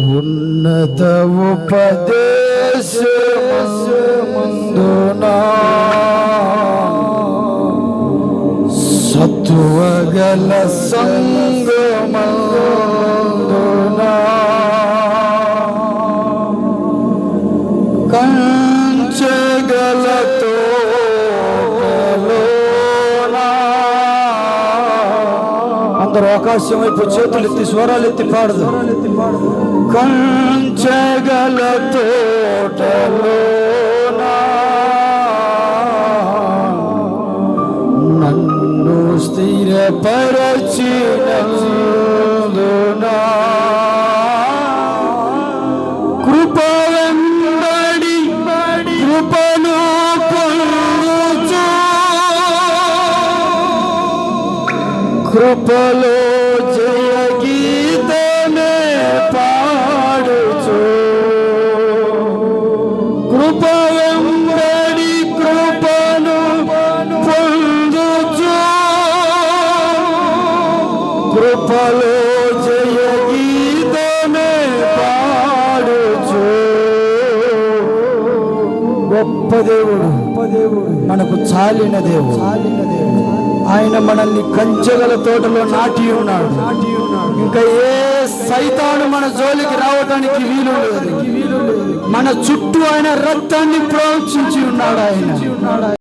ఉన్నత ఉపదేశమందునా? సత్వగల సంగమందునా? కంచగల తోటలోనా? అందరూ ఆకాశం వైపు చేతులు ఎత్తి స్వరాలు ఎత్తి పాడదు. కంచగల తోటలోనా నన్ను స్థిరపరచిన కృపలో కృప వెంబడి కృపను పొందుచు. కృపలో జయ గీతమే పాడుచు. గొప్ప దేవుడు మనకు చాలిన దేవుడు. చాలిన దేవుడు ఆయన మనల్ని కంచెగల తోటలో నాటి ఉన్నాడు నాటి ఉన్నాడు. ఇంకా ఏ సైతాను మన జోలికి రావడానికి వీలు లేదు మన చుట్టూ ఆయన రక్తాన్ని ప్రోక్షించి ఉన్నాడు ఆయన.